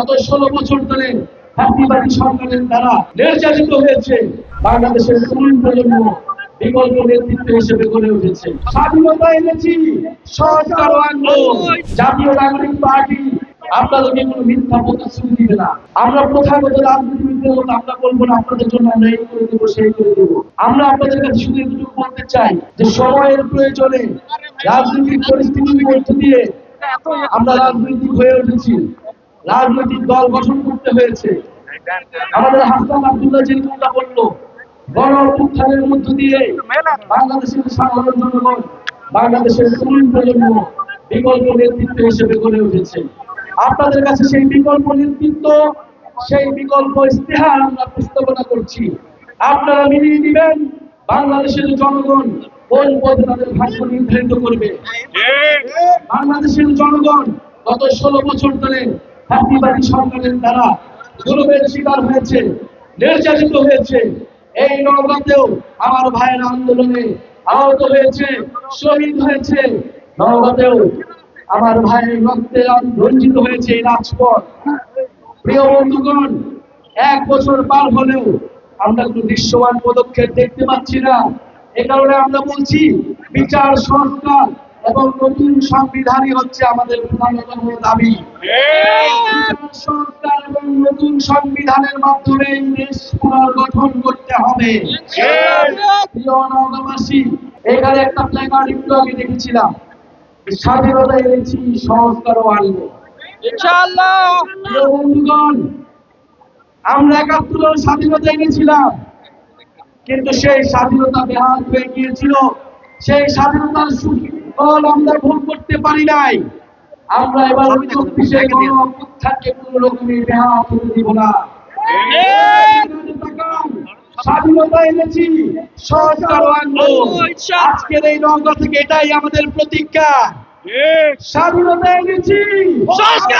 গত ষোলো বছর ধরে ফ্যাসিবাদী সরকারের দ্বারা নির্যাতিত হয়েছে বাংলাদেশের তরুণ প্রজন্ম বিকল্প নেতৃত্ব হিসেবে গড়ে উঠেছে। স্বাধীনতা এনেছি আনব জাতীয় নাগরিক পার্টি। কোনো মিথ্যা প্রতিশ্রুতি দিবে না, আমরা প্রথাগত আমরা বলব না, আপনাদের জন্য আমরা এই করে দেবো, সেই করে দেবো। আমরা আপনাদের কাছে শুধু বলতে চাই যে সময়ের প্রয়োজনে রাজনৈতিক পরিস্থিতির মধ্য দিয়ে আমরা রাজনৈতিক হয়ে উঠেছি। রাজনৈতিক দল গঠন করতে হয়েছে। আমাদের হাসান আব্দুল্লাহ কথা বলল গণ অভ্যুত্থানের মধ্য দিয়ে বাংলাদেশের সাধারণ জনগণ বাংলাদেশের তরুণ প্রজন্ম বিকল্প নেতৃত্ব হিসেবে গড়ে উঠেছে। আপনাদের কাছে সেই বিকল্প নেতৃত্ব সেই বিকল্প ইস্তেহার আমরা প্রস্তাবনা করছি। আপনারা মিলিয়ে দিবেন বাংলাদেশের জনগণ কোন পথে তাদের ভাগ্য নির্ধারিত করবে? বাংলাদেশের জনগণ গত ষোলো বছর ধরে ফ্যাসিবাদী সরকারের দ্বারা জুলুমের শিকার হয়েছে, নির্যাতিত হয়েছে। এই নওগাঁতেও আমার ভাইয়ের আন্দোলনে আহত হয়েছে, শহীদ হয়েছে। নওগাঁতেও আমার ভাইয়ের রক্তে রঞ্জিত হয়েছে এই রাজপথ। প্রিয় বন্ধুগণ, এক বছর পার হলেও আমরা কোনো দৃশ্যমান পদক্ষেপ দেখতে পাচ্ছি না। এ কারণে আমরা বলছি, বিচার সংস্কার এবং নতুন সংবিধানই হচ্ছে আমাদের প্রধানতম দাবি। সংস্কার এবং নতুন সংবিধানের মাধ্যমে দেশ পুনর্গঠন করতে হবে। এখানে একটা একটু আগে দেখেছিলাম। স্বাধীনতা এনেছি সংস্কারও আনব ইনশাআল্লাহ! বন্ধুগণ আমরা একাত্তরের স্বাধীনতা এনেছিলাম। কিন্তু সেই স্বাধীনতা বেহাল হয়ে গিয়েছিল। সেই স্বাধীনতার সুফল আমরা ভুল করতে পারি নাই। আমরা এবার চব্বিশে কোনো দিব না। স্বাধীনতা এনেছি সংস্কার আজকের এই রঙ্গ থেকে এটাই আমাদের প্রতিজ্ঞা স্বাধীনতা এনেছি। সংস্কার!